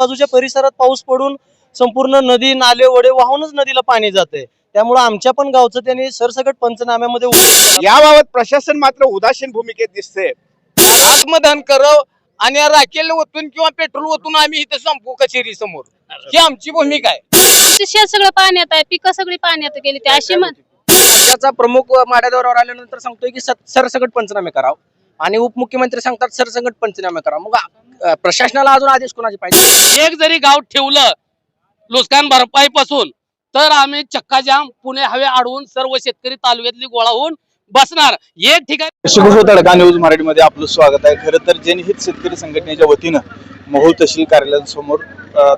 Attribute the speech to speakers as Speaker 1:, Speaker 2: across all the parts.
Speaker 1: बाजूच्या परिसरात पाऊस पडून संपूर्ण नदी नाले ओढे वाहूनच नदीला पाणी जाते त्यामुळे आमच्या पण गावचं त्यांनी सरसकट पंचनाम्यामध्ये.
Speaker 2: याबाबत प्रशासन मात्र उदासीन भूमिकेत दिसते
Speaker 3: आत्मदान करावं आणि राखेल ओतून किंवा पेट्रोल ओतून आम्ही इथं संपू कचेरी समोर ही आमची भूमिका आहे.
Speaker 4: शेत सगळं पाण्यात आहे पिकं सगळी पाण्यात गेली ते अशी म्हण
Speaker 5: राज्याचा प्रमुख माड्या दौऱ्यावर आल्यानंतर सांगतोय की सरसकट पंचनामे करावं. आणि उपमुख्यमंत्री सांगतात सरसकट पंचनामे करा. मग प्रशासनाला अजून आदेश कोणाचे पाहिजे?
Speaker 3: एक जरी गाव ठेवलं नुकसान भरपाई पासून तर आम्ही चक्काजाम पुणे हवे अडवून सर्व शेतकरी तालुक्यातली गोळा होऊन बसणार. एक ठिकाणी
Speaker 6: तडका न्यूज मराठीमध्ये. आपलं स्वागत आहे. खरं तर जनहित शेतकरी संघटनेच्या वतीनं मोहोळ तहसील कार्यालयासमोर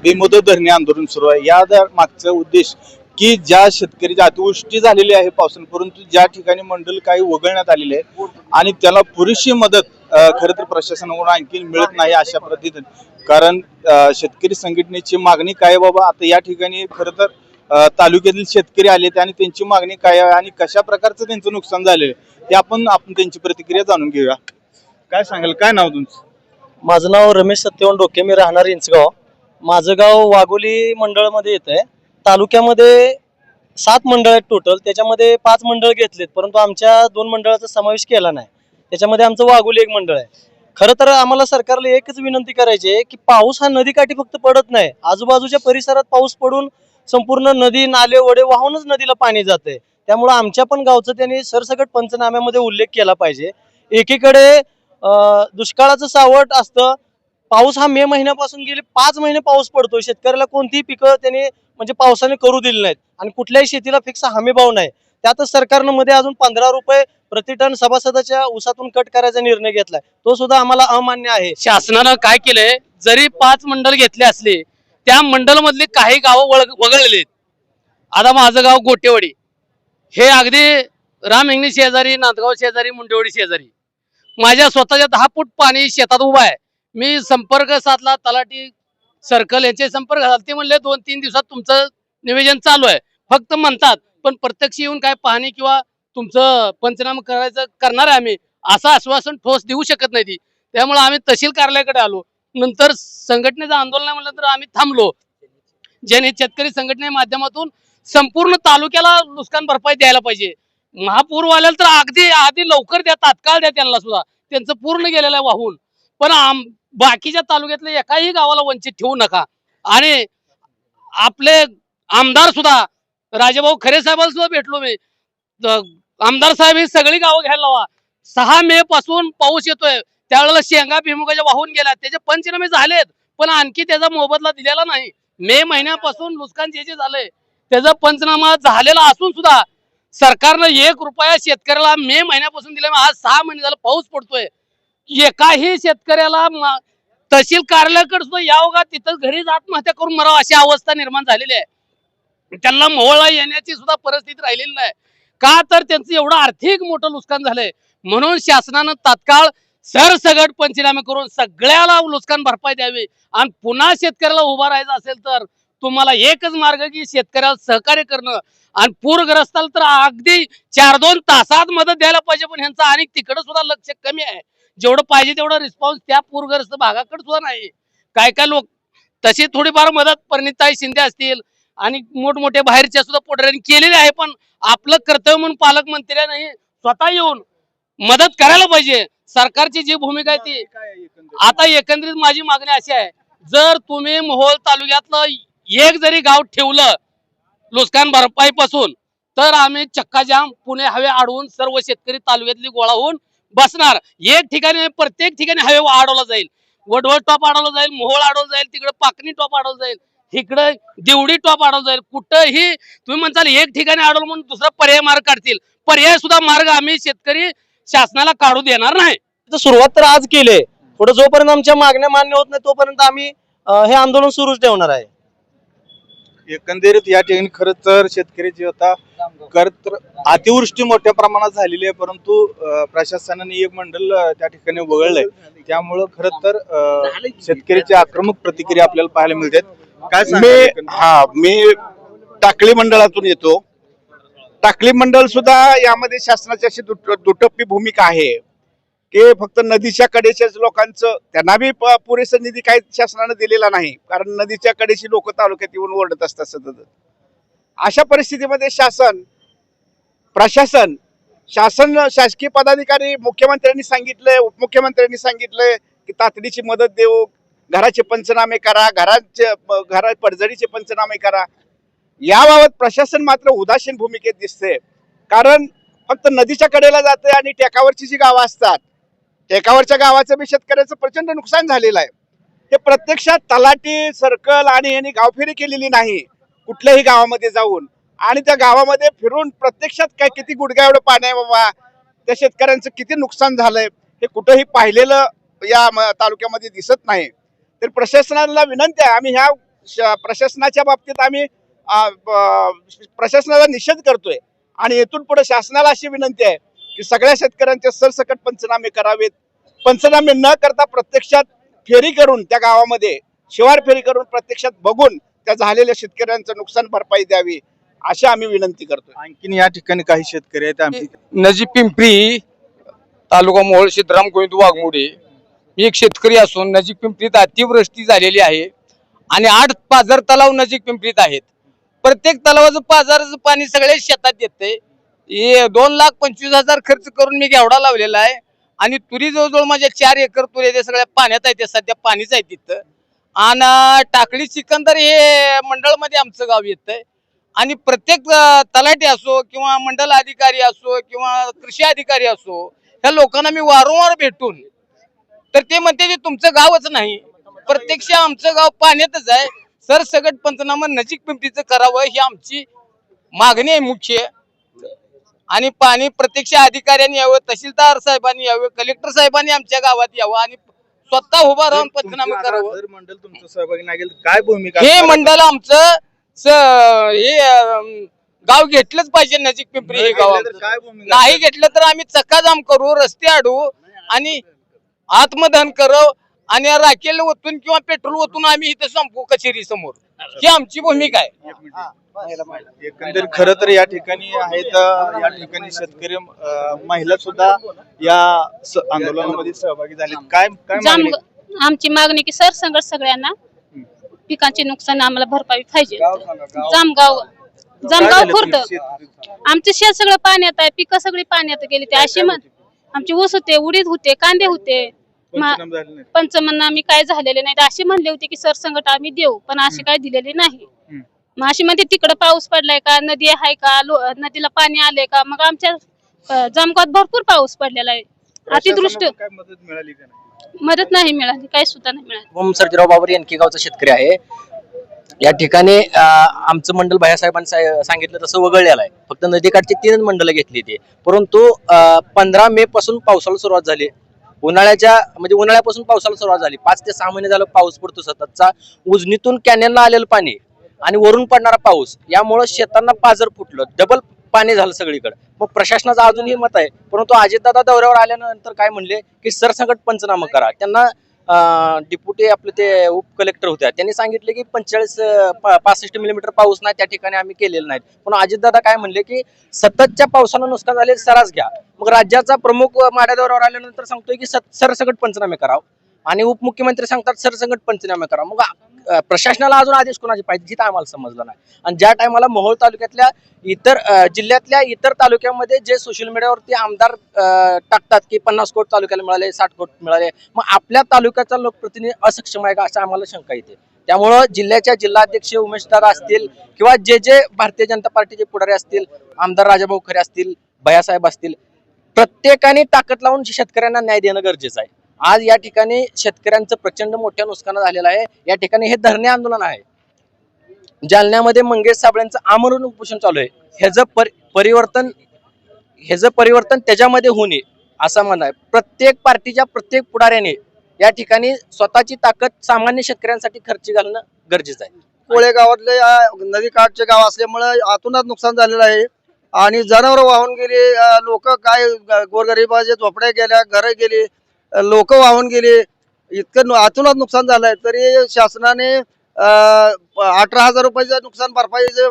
Speaker 6: बेमुदत धरणे आंदोलन सुरू आहे. या मागचा उद्देश की ज्या शेतकरीची अतिवृष्टी झालेली आहे पावसाने परंतु ज्या ठिकाणी मंडल काही वगळण्यात आलेले आहे आणि त्याला पुरेशी मदत खरं तर प्रशासनाकडून आणखी मिळत नाही अशा पद्धतीने. कारण शेतकरी संघटनेची मागणी काय आहे बाबा? आता या ठिकाणी खरं तर तालुक्यातील शेतकरी आले आणि त्यांची मागणी काय आहे आणि कशा प्रकारचं त्यांचं नुकसान झालेलं आहे ते आपण आपण त्यांची प्रतिक्रिया जाणून घेऊया. काय सांगाल? काय नाव तुमचं?
Speaker 1: माझं नाव रमेश सत्यवन डोके मी राहणार इंचगाव. माझं गाव वाघोली मंडळमध्ये येत आहे तालुक्यामध्ये सात मंडळ आहेत टोटल त्याच्यामध्ये पाच मंडळ घेतलेत परंतु आमच्या दोन मंडळाचा समावेश केला नाही. त्याच्यामध्ये आमचं वाघोली एक मंडळ आहे. खरं तर आम्हाला सरकारला एकच विनंती करायची आहे की पाऊस हा नदीकाठी फक्त पडत नाही. आजूबाजूच्या परिसरात पाऊस पडून संपूर्ण नदी नाले वडे वाहूनच नदीला पाणी जाते त्यामुळं आमच्या पण गावचं त्यांनी सरसकट पंचनाम्यामध्ये उल्लेख केला पाहिजे. एकीकडे दुष्काळाचं सावट असतं पाऊस हा मे महिन्यापासून गेले पाच महिने पाऊस पडतोय. शेतकऱ्याला कोणतीही पिकं त्याने म्हणजे पावसाने करू दिली नाहीत. आणि कुठल्याही शेतीला फिक्स हमीभाव नाही. त्यातच सरकारनं मध्ये अजून पंधरा रुपये प्रति टन सभासदाच्या उसातून कट करायचा निर्णय घेतलाय. तो सुद्धा आम्हाला अमान्य आहे.
Speaker 3: शासनानं काय केलंय? जरी पाच मंडळ घेतले असले त्या मंडळ मधले काही गावं वळ- आता माझं गाव गोटेवाडी. हे अगदी राम शेजारी नांदगाव शेजारी मुंडेवाडी शेजारी. माझ्या स्वतःच्या दहा फूट पाणी शेतात उभा आहे. मी संपर्क साधला तलाठी सर्कल यांचे संपर्क साधला. ते म्हणले दोन तीन दिवसात तुमचं निवेदन चालू आहे. फक्त म्हणतात पण प्रत्यक्ष येऊन काय पाहणी किंवा तुमचं पंचनामा करायचं करणार आहे आम्ही. असं आश्वासन ठोस देऊ शकत नाही ती. त्यामुळे आम्ही तहसील कार्यालयाकडे आलो. नंतर संघटनेचं आंदोलन म्हणलं तर आम्ही थांबलो. ज्याने शेतकरी संघटने माध्यमातून संपूर्ण तालुक्याला नुकसान भरपाई द्यायला पाहिजे. महापूरवाल्याला तर अगदी आधी लवकर द्या तात्काळ द्या त्यांना सुद्धा. त्यांचं पूर्ण गेलेलं आहे वाहून. पण आम बाकीच्या तालुक्यातल्या एकाही गावाला वंचित ठेवू नका. आणि आपले आमदार सुद्धा राजेभाऊ खरे साहेबांना सुद्धा भेटलो मी. आमदार साहेब ही सगळी गावं घ्यायला लावा. सहा मे पासून पाऊस येतोय. त्यावेळेला शेंगा भिमुगाच्या वाहून गेल्या. त्याचे पंचनामे झालेत पण आणखी त्याचा मोबदला दिलेला नाही. मे महिन्यापासून नुकसान जे जे झालंय त्याचा पंचनामा झालेला असून सुद्धा सरकारनं एक रुपया शेतकऱ्याला मे महिन्यापासून दिला. आज सहा महिने झालं पाऊस पडतोय. एकाही शेतकऱ्याला तहसील कार्यालयाकडे सुद्धा यावं का? तिथं घरीच आत्महत्या करून मराव अशी अवस्था निर्माण झालेली आहे. त्यांना मोहळा येण्याची सुद्धा परिस्थिती राहिलेली नाही. का तर त्यांचं एवढं आर्थिक मोठं नुकसान झालंय. म्हणून शासनानं तात्काळ सरसगट पंचनामे करून सगळ्याला नुकसान भरपाई द्यावी. आणि पुन्हा शेतकऱ्याला उभा राहायचं असेल तर तुम्हाला एकच मार्ग की शेतकऱ्याला सहकार्य करणं. आणि पूरग्रस्ताला तर अगदी चार दोन तासात मदत द्यायला पाहिजे. पण ह्यांचं आणि तिकडं सुद्धा लक्ष कमी आहे. जेवढं पाहिजे तेवढं रिस्पॉन्स त्या पूरग्रस्त भागाकडे सुद्धा नाही. काय काय लोक तशी थोडीफार मदत परिणिताई शिंदे असतील आणि मोठमोठे बाहेरच्या सुद्धा पुढाऱ्यांनी केलेली आहे पण आपलं कर्तव्य म्हणून पालकमंत्र्यांनी स्वतः येऊन मदत करायला पाहिजे. सरकारची जी भूमिका आहे ती आता एकंदरीत माझी मागणी अशी आहे जर तुम्ही मोहोळ तालुक्यातलं एक जरी गाव ठेवलं नुकसान भरपाई पासून तर आम्ही चक्काजाम पुणे हवे अडवून सर्व शेतकरी तालुक्यातली गोळा होऊन बसणार. एक ठिकाणी नाही, प्रत्येक ठिकाणी हवे अडवला जाईल. वडवळ टॉप अडवला जाईल मोहोळ अडवला जाईल तिकडे पाकणी टॉप अडवला जाईल इकडे देवडी टॉप अडवला जाईल. कुठंही तुम्ही म्हणताल एक ठिकाणी अडवलं म्हणून दुसरा पर्याय मार्ग काढतील. पर्याय सुद्धा मार्ग आम्ही शेतकरी शासनाला काढू देणार नाही.
Speaker 1: तर सुरुवात तर आज केली पुढे जोपर्यंत आमच्या मागण्या मान्य होत नाही तोपर्यंत आम्ही हे आंदोलन सुरूच ठेवणार आहे.
Speaker 6: एकंदरीत या ठिकाणी खरं तर शेतकऱ्याची आता खरं तर अतिवृष्टी मोठ्या प्रमाणात झालेली आहे परंतु प्रशासनाने एक मंडळ अं, त्या ठिकाणी वगळलंय. त्यामुळं खरं तर शेतकऱ्याची आक्रमक प्रतिक्रिया आपल्याला पाहायला मिळते. काय
Speaker 2: मी? हा मी टाकळी मंडळातून येतो. टाकळी मंडळ सुद्धा यामध्ये शासनाची अशी दुट- दुटप्पी भूमिका आहे. ते फक्त नदीच्या कडेच्याच लोकांचं त्यांना बी प- पुरेसा निधी काही शासनानं दिलेला नाही. कारण नदीच्या कडेची लोक तालुक्यात येऊन ओरडत असतात सतत. अशा परिस्थितीमध्ये शासन प्रशासन शासन शासकीय पदाधिकारी मुख्यमंत्र्यांनी सांगितलंय उपमुख्यमंत्र्यांनी सांगितलंय की तातडीची मदत देऊ घराचे पंचनामे करा घराचे घरा पडझडीचे पंचनामे करा. याबाबत प्रशासन मात्र उदासीन भूमिकेत दिसते कारण फक्त नदीच्या कडेला जाते आणि टेकावरची जी गावं असतात टेकावरच्या गावाचं बी शेतकऱ्याचं प्रचंड नुकसान झालेलं आहे. हे प्रत्यक्षात तलाटी सर्कल आणि यांनी गावफेरी केलेली नाही कुठल्याही गावामध्ये जाऊन. आणि त्या गावामध्ये फिरून प्रत्यक्षात काय किती गुडघ्या एवढं पाणी आहे बाबा? त्या शेतकऱ्यांचं किती नुकसान झालंय? हे कुठंही पाहिलेलं या तालुक्यामध्ये दिसत नाही. तर प्रशासनाला विनंती आहे आम्ही ह्या श- प्रशासनाच्या बाबतीत आम्ही प्रशासनाला निषेध करतोय. आणि येथून पुढे शासनाला अशी विनंती आहे की सगळ्या शेतकऱ्यांचे सरसकट पंचनामे करावेत. पंचनामे न करता प्रत्यक्षात फेरी करून त्या गावामध्ये शिवार फेरी करून प्रत्यक्षात बघून त्या झालेल्या शेतकऱ्यांचं नुकसान भरपाई द्यावी अशी आम्ही विनंती करतो
Speaker 6: आणखीन या ठिकाणी काही शेतकरी आहेत आमचे.
Speaker 7: नजीक पिंपरी तालुका मोहोळ सिद्धराम गोविंद वाघमोडे. मी एक शेतकरी असून नजीक पिंपरीत अतिवृष्टी झालेली आहे आणि आठ पाझर तलाव नजीक पिंपरीत आहेत. प्रत्येक तलावाचं पाजाराचं पाणी सगळ्या शेतात येते हे दोन लाख पंचवीस हजार खर्च करून मी घेवडा लावलेला आहे. आणि तुरी जवळजवळ माझ्या चार एकर तुरी ते सगळ्या पाण्यात आहे ते सध्या पाणीच आहे तिथं. आणि टाकळी सिकंदर हे मंडळमध्ये आमचं गाव येतंय. आणि प्रत्येक तलाठी असो किंवा मंडल अधिकारी असो किंवा कृषी अधिकारी असो ह्या लोकांना मी वारंवार भेटून तर ते म्हणते की तुमचं गावच नाही. प्रत्यक्ष आमचं गाव पाण्यातच आहे. सरसगट पंचनामा नजीक पिंपरीचं करावं ही आमची मागणी आहे मुख्य. आणि पाणी प्रत्यक्ष अधिकाऱ्यांनी यावं तहसीलदार साहेबांनी यावं कलेक्टर साहेबांनी आमच्या गावात यावं आणि स्वतः उभा राहून पंचनामे करावं
Speaker 6: मंडळ तुमचं सहभागी नाही गेलं तर काय भूमिका
Speaker 7: हे
Speaker 6: असणार?
Speaker 7: मंडळ आमचं स- हे अं, गाव घेतलंच पाहिजे नजीक पिंपरी हे गाव
Speaker 6: गेलं तर
Speaker 7: आमचं.
Speaker 6: काय भूमिका
Speaker 7: नाही? घेतलं तर आम्ही चक्काजाम करू रस्ते अडवू आणि आत्मदहन करू आणि राखेल ओतून किंवा पेट्रोल ओतून आम्ही इथं संपू कचेरी समोर ही आमची भूमिका आहे.
Speaker 6: एकंदरीत खरं तर या ठिकाणी आहेत अं, या ठिकाणी शेतकरी अं, महिला सुद्धा या स- आंदोलनामध्ये सहभागी झालेत. काय काय
Speaker 4: जाम आमची मागणी की सरसंगट सगळ्यांना पिकांचे नुकसान आम्हाला भरपाई पाहिजे. जामगाव
Speaker 6: काय
Speaker 4: जामगाव
Speaker 6: झालं
Speaker 4: खुर्द? आमचे शेत सगळं पाण्यात आहे पिकं सगळी पाण्यात गेली ते अशी म्हण आमचे ऊस होते उडीद होते कांदे होते.
Speaker 6: पंचनामे झाले नाहीत.
Speaker 4: पंचमन्न आम्ही काय झालेले नाही अशी म्हणले होते की सरसंगट आम्ही देऊ पण अशी काय दिलेली नाही.
Speaker 6: हम्म.
Speaker 4: मग अशी म्हणते तिकडं पाऊस पडलाय का? नदी आहे का? लो- नदीला पाणी आलंय का? मग आमच्या अं, जामगावात भरपूर पाऊस पडलेला आहे. अतिदृष्ट
Speaker 6: प्रशासनाकडून काय मदत मिळाली का नाही?
Speaker 4: मदत नाही मिळाली काही सुद्धा नाही मिळाली.
Speaker 5: ओम सर्जीराव बाबर यांकी गावचा शेतकरी आहे. या ठिकाणी अं, आमचं मंडळ भैयासाहेबांनी सा- सांगितलं तसं वगळलेलं आहे. फक्त नदीकाठची तीन मंडळ घेतली ती. परंतु पंधरा मे पासून पावसाला सुरुवात झाली. उन्हाळ्याच्या म्हणजे उन्हाळ्यापासून पावसाला सुरुवात झाली. पाच ते सहा महिने झालं पाऊस पडतो सततचा. उजनीतून कॅनेलला आलेलं पाणी आणि वरून पडणारा पाऊस यामुळं शेतांना पाजर फुटलं. डबल पाणी झालं सगळीकडे. मग प्रशासनाचं अजूनही मत आहे परंतु अजितदादा दौऱ्यावर आल्यानंतर काय म्हणले की सरसकट पंचनामा करा. त्यांना डिप्युटी आपले ते उप कलेक्टर होत्या. त्यांनी सांगितले की पंचेचाळीस पासष्ट मिलीमीटर पाऊस नाही त्या ठिकाणी आम्ही केलेला नाही. पण अजितदादा काय म्हणले की सततच्या पावसानं नुकसान झाले सरास घ्या. मग राज्याचा प्रमुख माड्या दौऱ्यावर आल्यानंतर सांगतोय की सत- सरसकट पंचनामे करावं. आणि उपमुख्यमंत्री सांगतात सरसंगट पंचनामे करा. मग प्रशासनाला अजून आदेश कोणाचे पाहिजे जिथं आम्हाला समजलं नाही. आणि ज्या टायमाला मोहोळ तालुक्यातल्या इतर जिल्ह्यातल्या इतर तालुक्यामध्ये जे सोशल मीडियावरती आमदार टाकतात की पन्नास कोट तालुक्याला मिळाले साठ कोट मिळाले मग आपल्या तालुक्याचा लोकप्रतिनिधी असक्षम आहे का असं आम्हाला शंका येते. त्यामुळं जिल्ह्याच्या जिल्हाध्यक्ष उमेश दादा असतील किंवा जे जे भारतीय जनता पार्टीचे पुढारी असतील आमदार राजाभाऊ खरे असतील भयासाहेब असतील प्रत्येकाने ताकद लावून शेतकऱ्यांना न्याय देणं गरजेचं आहे. आज या ठिकाणी शेतकऱ्यांचं प्रचंड मोठ्या नुकसान झालेलं आहे. या ठिकाणी हे धरणे आंदोलन आहे. जालन्यामध्ये मंगेश साबळ्यांचं आमरण उपोषण चालू आहे. ह्याचं पर परिवर्तन ह्याचं परिवर्तन त्याच्यामध्ये होणे असं म्हणणं आहे. प्रत्येक पार्टीच्या प्रत्येक पुढाऱ्याने या ठिकाणी स्वतःची ताकद सामान्य शेतकऱ्यांसाठी खर्ची घालणं गरजेचं आहे.
Speaker 8: कोळे गावातले नदी काठचे गाव असल्यामुळे आतूनच नुकसान झालेलं आहे. आणि जनावर वाहून गेली लोक काय गोरगरिबाचे झोपड्या गेल्या घरं गेली लोक वाहून गेली इतकं नु- आतूनच नुकसान झालंय. तरी शासनाने अठरा हजार रुपयाचं नुकसान भरपाईचे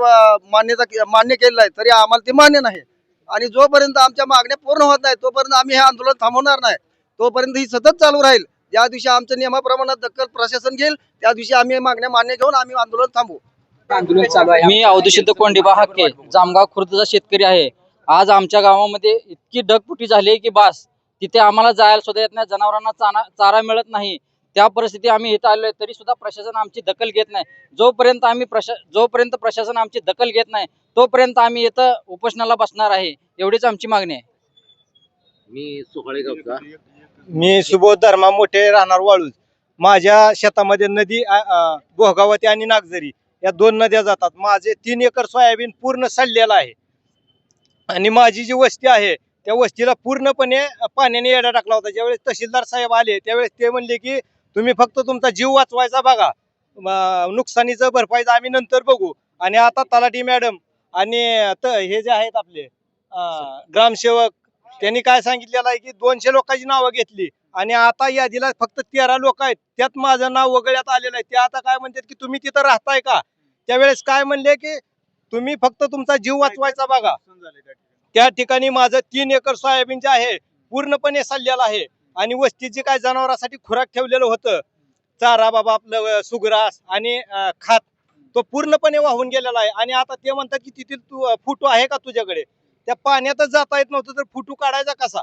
Speaker 8: मान्यता मान्य केलेलं आहे. तरी आम्हाला ते मान्य नाही. आणि जोपर्यंत आमच्या मागण्या पूर्ण होत नाही तोपर्यंत आम्ही हे आंदोलन थांबवणार नाही. तोपर्यंत ही सतत चालू राहील. ज्या दिवशी आमच्या नियमाप्रमाणे दखल प्रशासन घेईल त्या दिवशी आम्ही मागण्या मान्य घेऊन आम्ही आंदोलन थांबू
Speaker 9: आंदोलन चालू आहे.
Speaker 10: मी अवधूत कोंडिबा हाके जामगाव खुर्दचा शेतकरी आहे. आज आमच्या गावामध्ये इतकी ढगफुटी झाली आहे की बास तिथे आम्हाला जायला सुद्धा येत नाही जनावरांना चारा चारा मिळत नाही. त्या परिस्थिती आम्ही इथं आलोय तरी सुद्धा प्रशासन आमची दखल घेत नाही. जोपर्यंत आम्ही प्रशा जोपर्यंत प्रशासन आमची दखल घेत नाही तोपर्यंत आम्ही इथं उपोषणाला बसणार आहे एवढीच आमची मागणी आहे.
Speaker 11: मी सोहळे गावचा
Speaker 12: मी सुबोध धर्मा मोठे राहणार वाळूज. माझ्या शेतामध्ये नदी बोहगावती आणि नागझरी या दोन नद्या जातात. माझे तीन एकर सोयाबीन पूर्ण सडलेलं आहे. आणि माझी जी वस्ती आहे त्या वस्तीला पूर्णपणे पाण्याने येडा टाकला होता. ज्यावेळेस तहसीलदार साहेब आले त्यावेळेस ते म्हणले की तुम्ही फक्त तुमचा जीव वाचवायचा बघा. नुकसानीचं भरपाईचं आम्ही नंतर बघू. आणि आता तलाठी मॅडम आणि हे जे आहेत आपले ग्रामसेवक त्यांनी काय सांगितलेलं आहे की दोनशे लोकांची नावं घेतली. आणि आता यादीला फक्त तेरा लोक आहेत. त्यात माझं नाव वगळ्यात आलेलं आहे. ते आता काय म्हणतात की तुम्ही तिथं राहताय का? त्यावेळेस काय म्हणले की तुम्ही फक्त तुमचा जीव वाचवायचा बघा. त्या ठिकाणी माझं तीन एकर सोयाबीन जे आहे पूर्णपणे सल्लेलं आहे. आणि वस्तीची काय जनावरांसाठी खुराक ठेवलेलं होतं चारा बाबा आपलं सुग्रास आणि खात तो पूर्णपणे वाहून गेलेला आहे. आणि आता ते म्हणतात की तिथील तू फुटू आहे का तुझ्याकडे? त्या पाण्यातच जाता येत नव्हतं तर फुटू काढायचा कसा?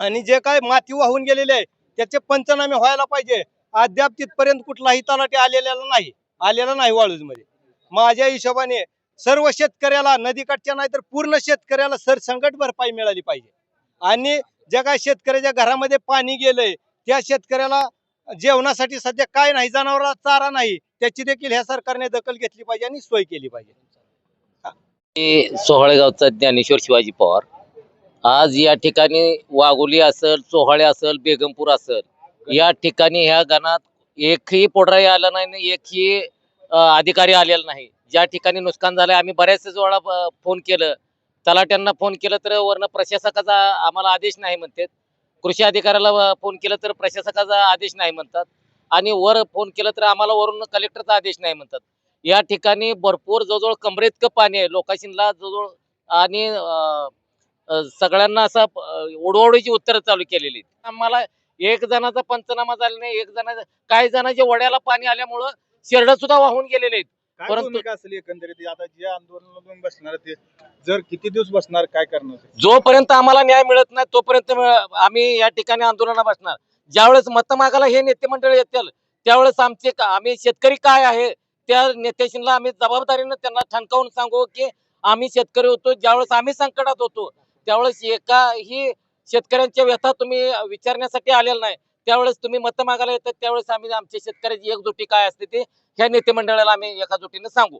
Speaker 12: आणि जे काय माती वाहून गेलेले आहे त्याचे पंचनामे व्हायला पाहिजे. अद्याप तिथपर्यंत कुठलाही तलाठी आलेला नाही आलेला नाही वाळूजमध्ये. माझ्या हिशोबाने सर्व शेतकऱ्याला नदीकाठच्या नाही तर पूर्ण शेतकऱ्याला सरसंकट भरपाई मिळाली पाहिजे. आणि ज्या काय शेतकऱ्याच्या घरामध्ये पाणी गेलंय त्या शेतकऱ्याला जेवणासाठी सध्या काय नाही जनावराला चारा नाही त्याची देखील ह्या सरकारने दखल घेतली पाहिजे आणि सोय केली पाहिजे.
Speaker 11: सोहळेगावचा ज्ञानेश्वर शिवाजी पवार. आज या ठिकाणी वाघोली असेल सोहळे असेल बेगमपूर असेल या ठिकाणी ह्या गणात एकही पोडराई आला नाही आणि एकही अधिकारी आलेला नाही. ज्या ठिकाणी नुकसान झालंय आम्ही बऱ्याच वेळा फोन केलं. तलाट्यांना फोन केलं तर वरनं प्रशासकाचा आम्हाला आदेश नाही म्हणतात. कृषी अधिकाऱ्याला फोन केलं तर प्रशासकाचा आदेश नाही म्हणतात. आणि वर फोन केलं तर आम्हाला वरून कलेक्टरचा आदेश नाही म्हणतात. या ठिकाणी भरपूर जवळजवळ कमरेतकं पाणी आहे. लोकांशीला जवळजवळ आणि सगळ्यांना असं ओढवडीची उत्तरं चालू केलेली. आम्हाला एक जणाचा पंचनामा झाला नाही एक जणाचा काही जणाच्या वड्याला पाणी आल्यामुळं शेरडं सुद्धा वाहून गेलेले आहेत.
Speaker 6: काय
Speaker 11: परंतु-
Speaker 6: भूमिका असेल एकंदरीत? आता जे आंदोलनातून बसणार ते जर किती दिवस बसणार काय करणार ते?
Speaker 11: जोपर्यंत आम्हाला न्याय मिळत नाही तोपर्यंत आम्ही या ठिकाणी आंदोलना बसणार. ज्यावेळेस मत मागायला हे नेते मंडळ येतील त्यावेळेस आमचे का- आम्ही शेतकरी काय आहे त्या नेत्याशीला आम्ही जबाबदारीनं त्यांना ठणकावून सांगू की आम्ही शेतकरी होतो. ज्यावेळेस आम्ही संकटात होतो त्यावेळेस एकाही शेतकऱ्यांच्या व्यथा तुम्ही विचारण्यासाठी आलेला नाही. त्यावेळेस तुम्ही मत मागायला येतात त्यावेळेस आम्ही आमच्या शेतकऱ्याची एकजुटी काय असते ते ह्या नेते मंडळाला आम्ही एका जोटीने सांगू.